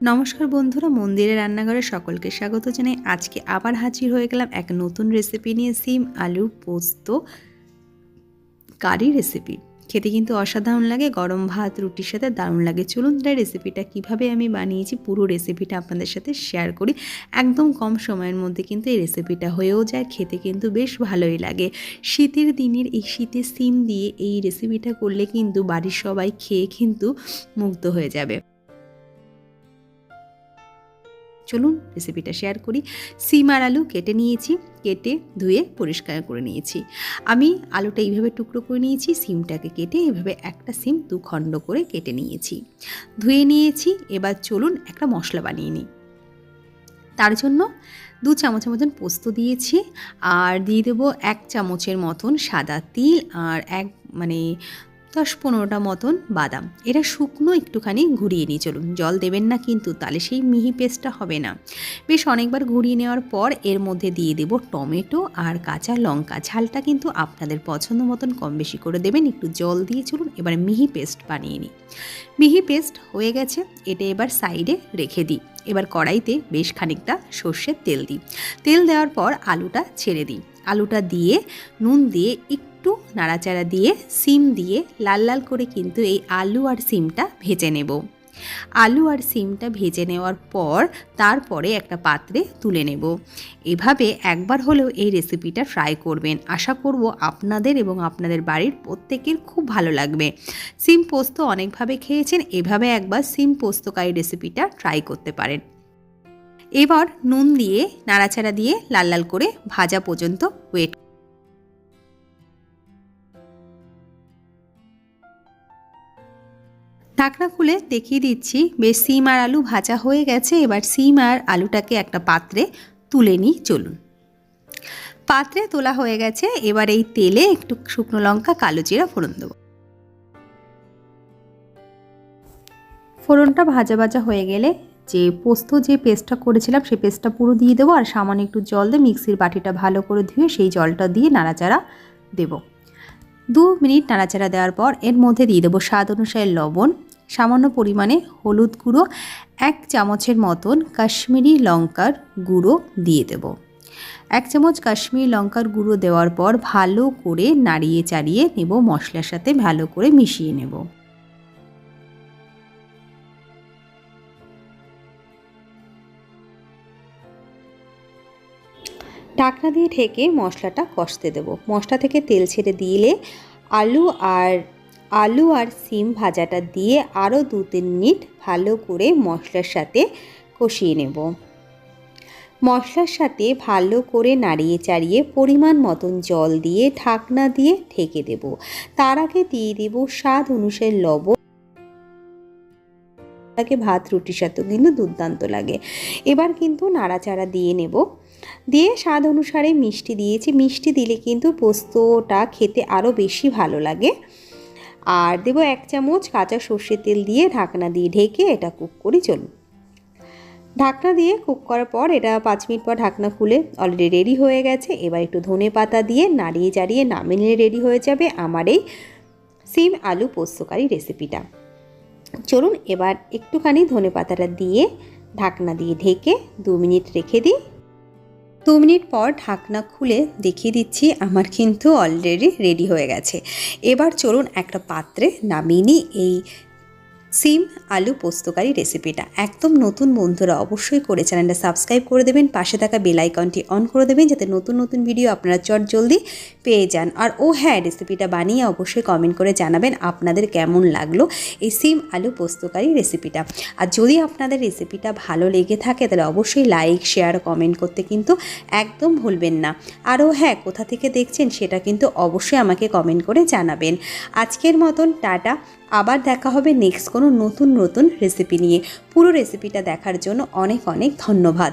নমস্কার বন্ধুরা, মন্দিরের রান্নাঘরে সকলকে স্বাগত জানাই। আজকে আবার হাজির হয়ে গেলাম এক নতুন রেসিপি নিয়ে, সিম আলুর পোস্ত, কারি রেসিপি খেতে কিন্তু অসাধারণ লাগে, গরম ভাত, রুটির সাথে দারুণ লাগে। চলুন তাই রেসিপিটা কীভাবে আমি বানিয়েছি, পুরো রেসিপিটা আপনাদের সাথে শেয়ার করি। একদম কম সময়ের মধ্যে কিন্তু এই রেসিপিটা হয়েও যায়, খেতে কিন্তু বেশ ভালোই লাগে। শীতের দিনের এই শীতের সিম দিয়ে এই রেসিপিটা করলে কিন্তু বাড়ির সবাই খেয়ে কিন্তু মুগ্ধ হয়ে যাবে। চলুন রেসিপিটা শেয়ার করি। সিম আর আলু কেটে নিয়েছি, কেটে ধুয়ে পরিষ্কার করে নিয়েছি। আমি আলুটা এইভাবে টুকরো করে নিয়েছি, সিমটাকে কেটে এভাবে একটা সিম দু খণ্ড করে কেটে নিয়েছি। ধুয়ে নিয়েছি, এবার চলুন একটা মশলা বানিয়ে নিই। তার জন্য দু চামচের মতন পোস্ত দিয়েছি, আর দিয়ে দেবো এক চামচের মতন সাদা তিল, আর এক মানে দশ পনেরোটা মতন বাদাম। এটা শুকনো একটুখানি ঘুরিয়ে নিয়ে চলুন। জল দেবেন না কিন্তু, তাহলে সেই মিহি পেস্টটা হবে না। বেশ অনেকবার ঘুরিয়ে নেওয়ার পর এর মধ্যে দিয়ে দেব টমেটো আর কাঁচা লঙ্কা। ঝালটা কিন্তু আপনাদের পছন্দ মতন কম বেশি করে দেবেন। একটু জল দিয়ে চলুন, এবার মিহি পেস্ট বানিয়ে নিই। মিহি পেস্ট হয়ে গেছে, এটা এবার সাইডে রেখে দিই। এবার কড়াইতে বেশ খানিকটা সর্ষের তেল দিই। তেল দেওয়ার পর আলুটা ছেড়ে দিই। আলুটা দিয়ে নুন দিয়ে একটু নাড়াচাড়া দিয়ে, সিম দিয়ে লাল লাল করে কিন্তু এই আলু আর সিমটা ভেজে নেব। আলু আর সিমটা ভেজে নেওয়ার পর তারপরে একটা পাত্রে তুলে নেব। এভাবে একবার হলেও এই রেসিপিটা ট্রাই করবেন। আশা করব আপনাদের এবং আপনাদের বাড়ির প্রত্যেকের খুব ভালো লাগবে। সিম পোস্ত অনেকভাবে খেয়েছেন, এভাবে একবার সিম পোস্তকারী রেসিপিটা ট্রাই করতে পারেন। এবার নুন দিয়ে, নাড়াচাড়া দিয়ে লাল লাল করে ভাজা পর্যন্ত ওয়েট ঢাকনা খুলে দেখিয়ে দিচ্ছি, বেশ সিম আর আলু ভাজা হয়ে গেছে, এবার সিম আর আলুটাকে একটা পাত্রে তুলে নিই, চলুন। পাত্রে তোলা হয়ে গেছে, এবার এই তেলে একটু শুকনো লঙ্কা, কালো জিরা ফোড়ন দেবো। ফোড়নটা ভাজা ভাজা হয়ে গেলে যে পোস্ত যে পেস্টটা করেছিলাম সেই পেস্টটা পুরো দিয়ে দেবো, আর সামান্য একটু জল দিয়ে মিক্সির বাটিটা ভালো করে ধুয়ে সেই জলটা দিয়ে নাড়াচাড়া দেবো। দু মিনিট নাড়াচাড়া দেওয়ার পর এর মধ্যে দিয়ে দেবো স্বাদ অনুসারে লবণ সামান্য পরিমাণে হলুদ গুঁড়ো, এক চামচের মতন কাশ্মীরি লঙ্কার গুঁড়ো দিয়ে দেব। এক চামচ কাশ্মীরি লঙ্কার গুঁড়ো দেওয়ার পর ভালো করে নাড়িয়ে চাড়িয়ে নেব, মশলার সাথে ভালো করে মিশিয়ে নেব। ঢাকনা দিয়ে ঢেকে মশলাটা কষতে দেবো। মশলা থেকে তেল ছেড়ে দিলে আলু আর আলু আর সিম ভাজাটা দিয়ে আরও দু তিন মিনিট ভালো করে মশলার সাথে কষিয়ে নেব। মশলার সাথে ভালো করে নাড়িয়ে চাড়িয়ে পরিমাণ মতন জল দিয়ে ঢাকনা দিয়ে ঢেকে দেব। তার আগে দিয়ে দেব স্বাদ অনুসারে লবণ। তাকে ভাত, রুটির সাথেও কিন্তু দুর্দান্ত লাগে। এবার কিন্তু নাড়াচাড়া দিয়ে নেব। দিয়ে স্বাদ অনুসারে মিষ্টি দিয়েছি। মিষ্টি দিলে কিন্তু পোস্তটা খেতে আরও বেশি ভালো লাগে। আর দেব এক চামচ কাঁচা সর্ষের তেল দিয়ে ঢাকনা দিয়ে ঢেকে এটা কুক করি চলুন। ঢাকনা দিয়ে কুক করার পর এটা পাঁচ মিনিট পর ঢাকনা খুলে অলরেডি রেডি হয়ে গেছে। এবার একটু ধনে পাতা দিয়ে নাড়িয়ে চাড়িয়ে নামিয়ে নিলে রেডি হয়ে যাবে আমার এই সিম আলু পোস্তকারী রেসিপিটা চলুন এবার একটুখানি ধনে পাতাটা দিয়ে ঢাকনা দিয়ে ঢেকে দু মিনিট রেখে দিই। দু মিনিট পর ঢাকনা খুলে দেখিয়ে দিচ্ছি, আমার কিন্তু অলরেডি রেডি হয়ে গেছে। এবার চলুন একটা পাত্রে নামিয়ে নিই। এই সিম, আলু পোস্তকারী রেসিপিটা একদম নতুন বন্ধুরা অবশ্যই করে চ্যানেলটা সাবস্ক্রাইব করে দেবেন, পাশে থাকা বেল আইকনটি অন করে দেবেন যাতে নতুন নতুন ভিডিও আপনারা চট জলদি পেয়ে যান। আর ও হ্যাঁ রেসিপিটা বানিয়ে অবশ্যই কমেন্ট করে জানাবেন আপনাদের কেমন লাগল এই সিম, আলু পোস্তকারী রেসিপিটা। আর যদি আপনাদের রেসিপিটা ভালো লেগে থাকে তাহলে অবশ্যই লাইক শেয়ার কমেন্ট করতে কিন্তু একদম ভুলবেন না। আরও হ্যাঁ কোথা থেকে দেখছেন সেটা কিন্তু অবশ্যই আমাকে কমেন্ট করে জানাবেন। আজকের মতন টাটা, আবার দেখা হবে নেক্সট কোনো নতুন নতুন রেসিপি নিয়ে। পুরো রেসিপিটা দেখার জন্য অনেক অনেক ধন্যবাদ।